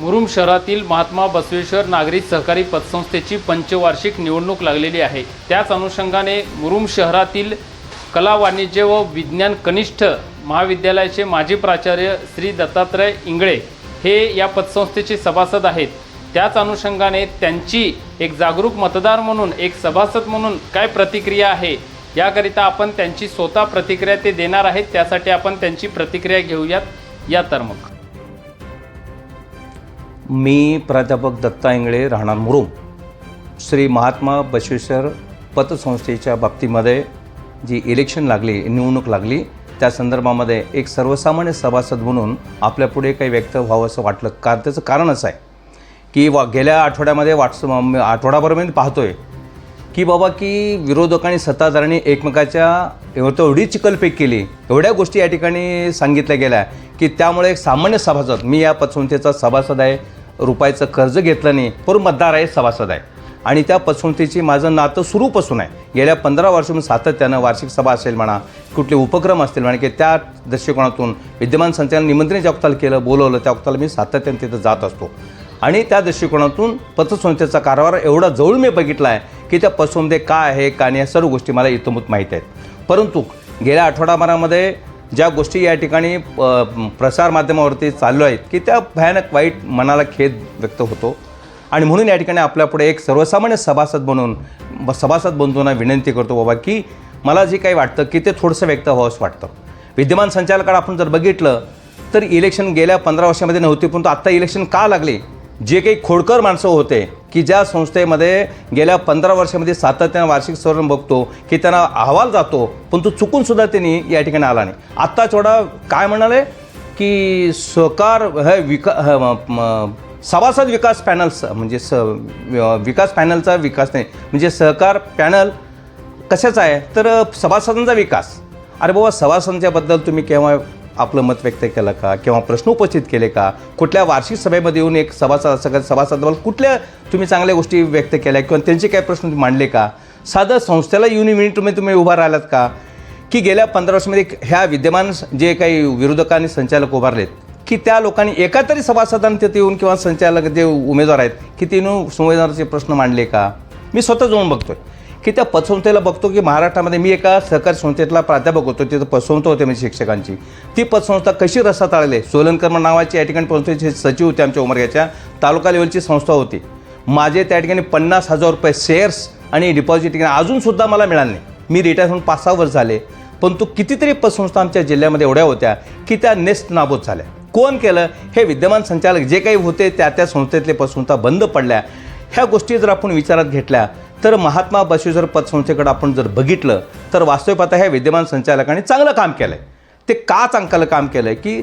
मुरुम शहरातील महात्मा बसवेश्वर नागरी सहकारी पतसंस्थेची पंचवार्षिक निवडणूक लागलेली आहे. त्याच अनुषंगाने मुरुम शहरातील कला वाणिज्य व विज्ञान कनिष्ठ महाविद्यालयाचे माजी प्राचार्य श्री दत्तात्रय इंगळे हे या पतसंस्थेचे सभासद आहेत. त्याच अनुषंगाने त्यांची एक जागरूक मतदार म्हणून एक सभासद म्हणून काय प्रतिक्रिया आहे याकरिता आपण त्यांची स्वतः प्रतिक्रिया ते देणार आहेत. त्यासाठी आपण त्यांची प्रतिक्रिया घेऊयात या तर मग मी प्राध्यापक दत्ता इंगळे राहणार मुरुम. श्री महात्मा बसवेश्वर पतसंस्थेच्या बाबतीमध्ये जी इलेक्शन लागली निवडणूक लागली त्या संदर्भामध्ये एक सर्वसामान्य सभासद म्हणून आपल्यापुढे काही व्यक्त व्हावं असं वाटलं. कार त्याचं कारण असं आहे की वा गेल्या आठवड्यामध्ये वाटस आठवडाभर मी आहे की बाबा की विरोधक आणि सत्ताधाऱ्यांनी एकमेकाच्या एवढी चिकलपेक केली एवढ्या गोष्टी या ठिकाणी सांगितल्या गेल्या की त्यामुळे एक सामान्य सभासद मी या पतसंस्थेचा सभासद आहे रुपयाचं कर्ज घेतलं नाही पण मतदार आहे सभासद आहे. आणि त्या पसंतीची माझं नातं सुरूपासून आहे. गेल्या पंधरा वर्षापासून सातत्यानं वार्षिक सभा असेल म्हणा कुठले उपक्रम असतील म्हणा की त्या दृष्टिकोनातून विद्यमान संचालन निमंत्रण ज्या वक्ताला केलं बोलवलं त्या वक्ताला मी सातत्यानं तिथं जात असतो. आणि त्या दृष्टिकोनातून पतसंस्थेचा कारभार एवढा जवळ मी बघितला आहे की त्या पतसंस्थे काय आहे का नाही या सर्व गोष्टी मला इतमूत माहीत आहेत. परंतु गेल्या आठवडाभरामध्ये ज्या गोष्टी या ठिकाणी प्रसारमाध्यमावरती चालू आहेत की त्या भयानक वाईट मनाला खेद व्यक्त होतो. आणि म्हणून या ठिकाणी आपल्यापुढे एक सर्वसामान्य सभासद म्हणून सभासद बंधूंना विनंती करतो बाबा की मला जे काही वाटतं की ते थोडंसं व्यक्त व्हावं असं वाटतं. विद्यमान संचालकाला आपण जर बघितलं तर इलेक्शन गेल्या पंधरा वर्षामध्ये नव्हते परंतु आत्ता इलेक्शन का लागले? जे काही खोडकर माणसं होते की ज्या संस्थेमध्ये गेल्या पंधरा वर्षामध्ये सातत्यानं वार्षिक सवरण बघतो की त्यांना अहवाल जातो पण तो चुकूनसुद्धा त्यांनी या ठिकाणी आला नाही. आत्ता थोडा काय म्हणाले की सहकार हे विका सभासद विकास पॅनल्स म्हणजे स विकास पॅनलचा विकास नाही म्हणजे सहकार पॅनल कशाचा आहे? तर सभासदांचा विकास. अरे बाबा सभासदांच्याबद्दल तुम्ही केव्हा आपलं मत व्यक्त केलं का? किंवा प्रश्न उपस्थित केले का? कुठल्या वार्षिक सभेमध्ये येऊन एक सभासद सगळ्या सभासदाबद्दल कुठल्या तुम्ही चांगल्या गोष्टी व्यक्त केल्या किंवा त्यांचे काय प्रश्न मांडले का? साधं संस्थेला येऊन युनिटमध्ये तुम्ही उभा राहिलात का? की गेल्या पंधरा वर्षामध्ये ह्या विद्यमान जे काही विरोधकांनी संचालक उभारलेत की त्या लोकांनी एका तरी सभासदांनी तिथे येऊन किंवा संचालक जे उमेदवार आहेत की ते येऊन प्रश्न मांडले का? मी स्वतः जाऊन बघतोय. की त्या पतसंस्थेला बघतो की महाराष्ट्रामध्ये मी एका सहकारी संस्थेतला प्राध्यापक होतो तिथं पतसंस्था होते म्हणजे शिक्षकांची. ती पतसंस्था कशी रस्त्यात आलेली सोलनकर्म नावाची या ठिकाणी पतसंस्थेचे सचिव होते आमच्या उमरग्याच्या. तालुका लेवलची संस्था होती. माझे त्या ठिकाणी पन्नास हजार रुपये शेअर्स आणि डिपॉझिट अजूनसुद्धा मला मिळाले नाही. मी रिटायर होऊन पाच सहा वर्ष झाले. परंतु कितीतरी पतसंस्था आमच्या जिल्ह्यामध्ये एवढ्या होत्या की त्या नेस्ट नाबूद झाल्या. कोण केलं? हे विद्यमान संचालक जे काही होते त्या त्या संस्थेतले पतसंस्था बंद पडल्या. ह्या गोष्टी जर आपण विचारात घेतल्या तर महात्मा बसवेश्वर पतसंस्थेकडे आपण जर बघितलं तर वास्तविक आता ह्या विद्यमान संचालकांनी चांगलं काम केलं आहे ते का चांगलं काम केलं आहे की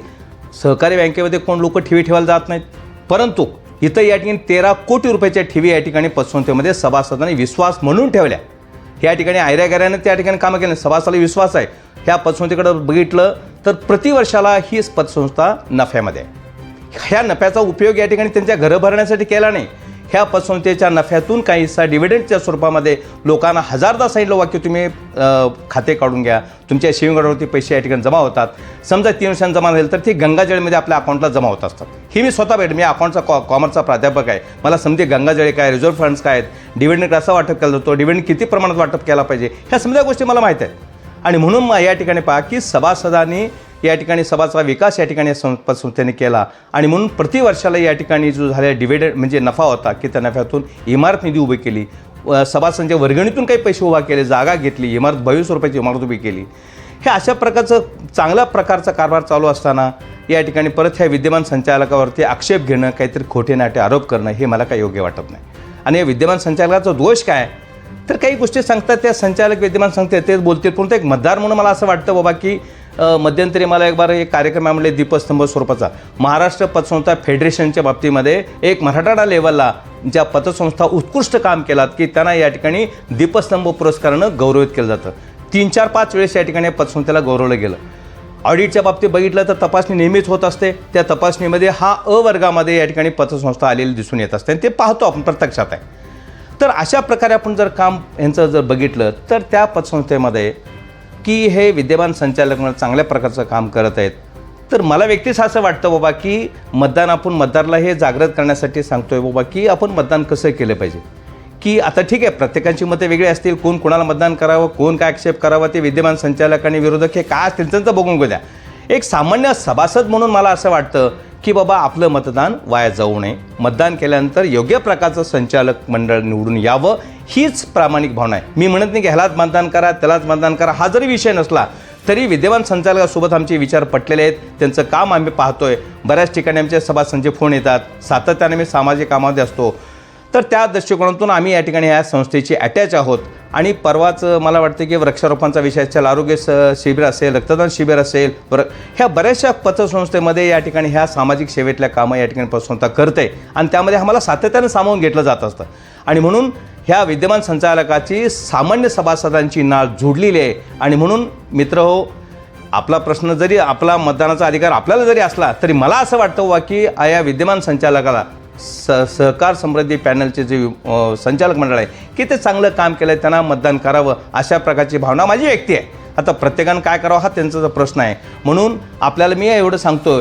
सहकारी बँकेमध्ये कोण लोक ठेवी ठेवायला जात नाहीत? परंतु इथं या ठिकाणी तेरा कोटी रुपयाच्या ठेवी या ठिकाणी पतसंस्थेमध्ये सभासदांनी विश्वास म्हणून ठेवल्या. या ठिकाणी आयऱ्यागऱ्याने त्या ठिकाणी कामं केलं. सभासदाला विश्वास आहे. ह्या पतसंस्थेकडं बघितलं तर प्रतिवर्षाला ही पतसंस्था नफ्यामध्ये आहे. ह्या नफ्याचा उपयोग या ठिकाणी त्यांच्या घरं भरण्यासाठी केला नाही. ह्या फसवणुकीच्या नफ्यातून काही हिस्सा डिव्हिडंडच्या स्वरूपामध्ये लोकांना हजारदा सांगितलं वाक्य तुम्ही खाते काढून घ्या. तुमच्या सेविंग पैसे या ठिकाणी जमा होतात. समजा तीन वर्षांनी जमा झाले तर ते गंगाजळीमध्ये आपल्या अकाउंटला जमा होत असतात. ही मी स्वतः भेट मी अकाउंटचा कॉ कॉमर्सचा प्राध्यापक आहे. मला समजे गंगाजळी काय रिझर्व्ह फंड्स काय आहेत डिव्हिडंड कसा वाटप केला जातो डिव्हिडंड किती प्रमाणात वाटप केला पाहिजे ह्या समजा गोष्टी मला माहीत आहेत. आणि म्हणून मग या ठिकाणी पहा की सभासदांनी या ठिकाणी सभाचा विकास या ठिकाणी सं संस्थेने केला. आणि म्हणून प्रतिवर्षाला या ठिकाणी जो झालेला डिव्हिडंड म्हणजे नफा होता की त्या नफ्यातून इमारत निधी उभी केली. सभासदांच्या वर्गणीतून काही पैसे उभा केले जागा घेतली इमारत बावीस रुपयाची इमारत उभी केली. हे अशा प्रकारचं चांगल्या प्रकारचा कारभार चालू असताना या ठिकाणी परत ह्या विद्यमान संचालकावरती आक्षेप घेणं काहीतरी खोटे नाटे आरोप करणं हे मला काही योग्य वाटत नाही. आणि या विद्यमान संचालकाचा दोष काय? तर काही गोष्टी सांगतात त्या संचालक विद्यमान सांगतात तेच बोलतील. परंतु एक मतदार म्हणून मला असं वाटतं बाबा की मध्यंतरी मला एक बार एक कार्यक्रम म्हणले दीपस्तंभ स्वरूपाचा. महाराष्ट्र पतसंस्था फेडरेशनच्या बाबतीमध्ये एक मराठवाडा लेवलला ज्या पतसंस्था उत्कृष्ट काम केलात की त्यांना या ठिकाणी दीपस्तंभ पुरस्कारानं गौरवित केलं जातं. तीन चार पाच वेळेस या ठिकाणी पतसंस्थेला गौरवलं गेलं. ऑडिटच्या बाबतीत बघितलं तर तपासणी नेहमीच होत असते. त्या तपासणीमध्ये हा अ वर्गामध्ये या ठिकाणी पतसंस्था आलेली दिसून येत असते आणि ते पाहतो आपण प्रत्यक्षात आहे. तर अशा प्रकारे आपण जर काम यांचं जर बघितलं तर त्या पतसंस्थेमध्ये की हे विद्यमान संचालक म्हणून चांगल्या प्रकारचं काम करत आहेत. तर मला व्यक्तीच असं वाटतं बाबा की मतदान आपण मतदारला हे जागृत करण्यासाठी सांगतोय बाबा की आपण मतदान कसं केलं पाहिजे. की आता ठीक आहे प्रत्येकाची मतं वेगळी असतील कोण कोणाला मतदान करावं कोण काय आक्षेप करावा ते विद्यमान संचालक आणि विरोधक हे काय असतील त्यांचं बघून घेऊ द्या एक सामान्य सभासद म्हणून मला असं वाटतं की बाबा आपलं मतदान वाया जाऊ नये. मतदान केल्यानंतर योग्य प्रकारचं संचालक मंडळ निवडून यावं हीच प्रामाणिक भावना आहे. मी म्हणत नाही की ह्यालाच मतदान करा त्यालाच मतदान करा हा जरी विषय नसला तरी विद्यमान संचालकासोबत आमचे विचार पटलेले आहेत. त्यांचं काम आम्ही पाहतोय. बऱ्याच ठिकाणी आमचे सभासदांचे फोन येतात. सातत्याने मी सामाजिक कामामध्ये असतो. तर त्या दृष्टिकोनातून आम्ही या ठिकाणी ह्या संस्थेची अटॅच आहोत. आणि परवाच मला वाटतं की वृक्षारोपणचा विषय असेल आरोग्य स शिबिर असेल रक्तदान शिबिर असेल वर ह्या बऱ्याचशा पतसंस्थेमध्ये या ठिकाणी ह्या सामाजिक सेवेतल्या कामं या ठिकाणी पतसंस्था करते. आणि त्यामध्ये आम्हाला सातत्यानं सामावून घेतलं जात असतं. आणि म्हणून ह्या विद्यमान संचालकाची सामान्य सभासदांची नाळ जोडलेली आहे. आणि म्हणून मित्र हो आपला प्रश्न जरी आपला मतदानाचा अधिकार आपल्याला जरी असला तरी मला असं वाटतं वा की या विद्यमान संचालकाला स सहकार समृद्धी पॅनलचे जे संचालक मंडळ आहे की ते चांगलं काम केलं आहे त्यांना मतदान करावं अशा प्रकारची भावना माझी व्यक्ती आहे. आता प्रत्येकानं काय करावं हा त्यांचा प्रश्न आहे. म्हणून आपल्याला मी एवढं सांगतो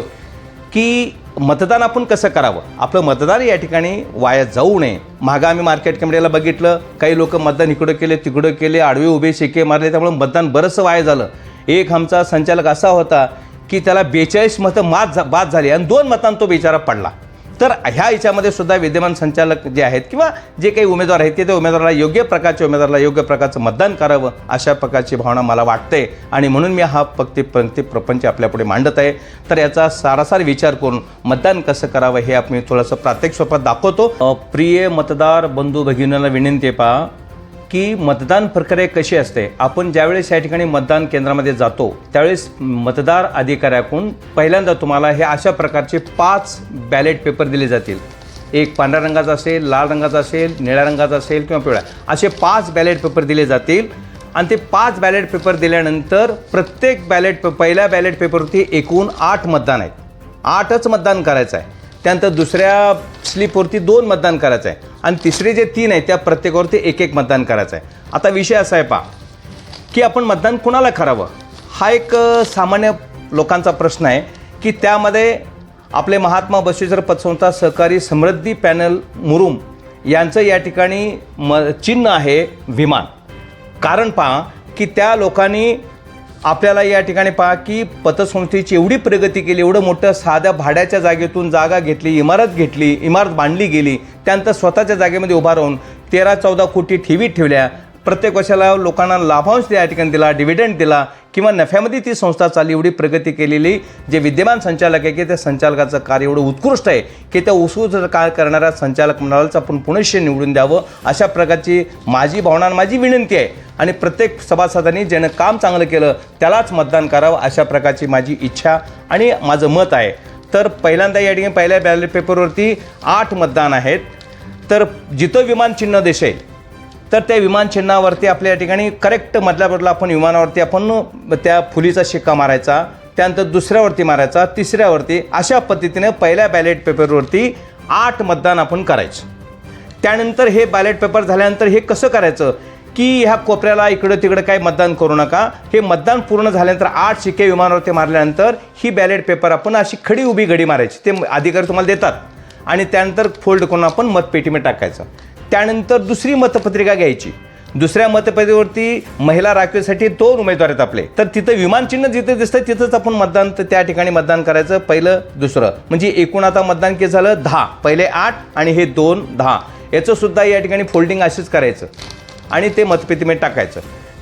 की मतदान आपण कसं करावं? आपलं मतदान या ठिकाणी वाया जाऊ नये. मागं आम्ही मार्केट कमिटीला बघितलं काही लोक मतदान इकडं केले तिकडं केले आडवे उभे शेके मारले त्यामुळे मतदान बरंचसं वाया झालं. एक आमचा संचालक असा होता की त्याला बेचाळीस मतं मात झा बाद झाली आणि दोन मतांना तो बिचारा पडला. तर ह्या याच्यामध्ये सुद्धा विद्यमान संचालक जे आहेत किंवा जे काही उमेदवार आहेत ते त्या उमेदवाराला योग्य प्रकारच्या उमेदवाराला योग्य प्रकारचं मतदान करावं अशा प्रकारची भावना मला वाटते. आणि म्हणून मी हा पक्ती पंक्ती प्रपंच आपल्यापुढे मांडत आहे. तर याचा सारासार विचार करून मतदान कसं करावं हे आपण थोडंसं प्रात्यक्षिक स्वरूपात दाखवतो. प्रिय मतदार बंधू भगिनीला विनंती पहा. की मतदान प्रक्रिया कशी असते? आपण ज्यावेळेस या ठिकाणी मतदान केंद्रामध्ये जातो त्यावेळेस मतदार अधिकाऱ्याकडून पहिल्यांदा तुम्हाला हे अशा प्रकारचे पाच बॅलेट पेपर दिले जातील. एक पांढऱ्या रंगाचा असेल लाल रंगाचा असेल निळ्या रंगाचा असेल किंवा पिवळ्या. असे पाच बॅलेट पेपर दिले जातील. आणि ते पाच बॅलेट पेपर दिल्यानंतर प्रत्येक बॅलेट पहिल्या बॅलेट पेपरवरती एकूण आठ मतदान आहेत. आठच मतदान करायचं आहे. त्यानंतर दुसऱ्या स्लिपवरती दोन मतदान करायचं आहे आणि तिसरे जे तीन आहे त्या प्रत्येकावरती एक एक मतदान करायचं आहे आता विषय असा आहे पा की आपण मतदान कुणाला करावं? हा एक सामान्य लोकांचा प्रश्न आहे की त्यामध्ये आपले महात्मा बसवेश्वर पतसंस्था सहकारी समृद्धी पॅनल मुरुम यांचं या ठिकाणी म चिन्ह आहे विमान. कारण पहा की त्या लोकांनी आपल्याला या ठिकाणी पहा की पतसंस्थेची एवढी प्रगती केली एवढं मोठं साध्या भाड्याच्या जागेतून जागा घेतली इमारत घेतली इमारत बांधली गेली त्यानंतर स्वतःच्या जागेमध्ये उभा राहून तेरा चौदा कोटी ठेवीत ठेवल्या. प्रत्येक वर्षाला लोकांना लाभांश त्या ठिकाणी दिला डिव्हिडंड दिला किंवा नफ्यामध्ये ती संस्था चालली एवढी प्रगती केलेली जे विद्यमान संचालक आहे की त्या संचालकाचं कार्य एवढं उत्कृष्ट आहे की त्या उत्कृष्ट कार्य करणाऱ्या संचालक मंडळाचं आपण पुनश्च निवडून द्यावं अशा प्रकारची माझी भावना माझी विनंती आहे. आणि प्रत्येक सभासदांनी ज्यानं काम चांगलं केलं त्यालाच मतदान करावं अशा प्रकारची माझी इच्छा आणि माझं मत आहे. तर पहिल्यांदा या ठिकाणी पहिल्या बॅलेट पेपरवरती आठ मतदान आहेत. तर जिथं विमान चिन्ह दिसेल तर त्या विमानचिन्हावरती आपल्या या ठिकाणी करेक्ट मधल्या बाजूला आपण विमानावरती आपण त्या फुलीचा शिक्का मारायचा त्यानंतर दुसऱ्यावरती मारायचा तिसऱ्यावरती अशा पद्धतीने पहिल्या बॅलेट पेपरवरती आठ मतदान आपण करायचं. त्यानंतर हे बॅलेट पेपर झाल्यानंतर हे कसं करायचं? की ह्या कोपऱ्याला इकडं तिकडं काही मतदान करू नका. हे मतदान पूर्ण झाल्यानंतर आठ शिक्के विमानावरती मारल्यानंतर ही बॅलेट पेपर आपण अशी खडी उभी घडी मारायची. ते अधिकारी तुम्हाला देतात. आणि त्यानंतर फोल्ड करून आपण मतपेटीमध्ये टाकायचं. त्यानंतर दुसरी मतपत्रिका घ्यायची. दुसऱ्या मतपत्रिकेवरती महिला राखीसाठी दोन उमेदवार आहेत आपले. तर तिथं विमानचिन्ह जिथे दिसतं तिथंच आपण मतदान तर त्या ठिकाणी मतदान करायचं. पहिलं दुसरं. म्हणजे एकूण आता मतदान किती झालं दहा. पहिले आठ आणि हे दोन दहा. याचं सुद्धा या ठिकाणी फोल्डिंग असेच करायचं. आणि ते मतपेतीमध्ये टाकायचं.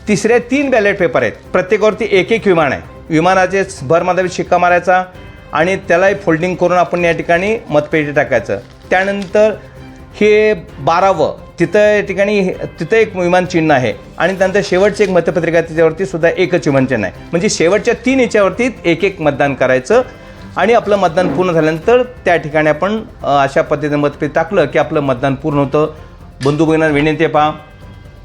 तिसऱ्या तीन बॅलेट पेपर आहेत. प्रत्येकावरती एक एक विमान आहे. विमानाचे भरमाधावी शिक्का मारायचा आणि त्यालाही फोल्डिंग करून आपण या ठिकाणी मतपेटी टाकायचं. त्यानंतर हे बारावं. तिथं या ठिकाणी हे- तिथं एक विमानचिन्ह आहे. आणि त्यानंतर शेवटची एक मतपत्रिका त्याच्यावरती सुद्धा एकच विमानचिन्ह आहे. म्हणजे शेवटच्या तीन याच्यावरती एक एक मतदान करायचं आणि आपलं मतदान पूर्ण झाल्यानंतर त्या ठिकाणी आपण अशा पद्धतीने मतपेत टाकलं की आपलं मतदान पूर्ण होतं. बंधू भगिनींना विनंती पहा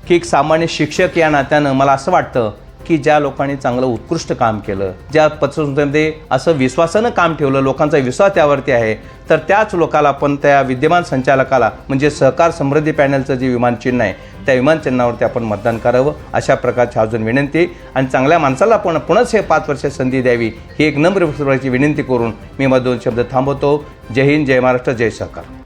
की एक सामान्य शिक्षक या नात्यानं मला असं वाटतं की ज्या लोकांनी चांगलं उत्कृष्ट काम केलं ज्या पतसंस्थेमध्ये असं विश्वासानं काम ठेवलं लोकांचा विश्वास त्यावरती आहे तर त्याच लोकाला आपण त्या विद्यमान संचालकाला म्हणजे सहकार समृद्धी पॅनलचं जे विमानचिन्ह आहे त्या विमानचिन्हावरती आपण मतदान करावं अशा प्रकारची अजून विनंती. आणि चांगल्या माणसाला पण पुन्हाच हे पाच वर्ष संधी द्यावी ही एक नम्र विनंती करून मी मग दोन शब्द थांबवतो. जय हिंद जय महाराष्ट्र जय सहकार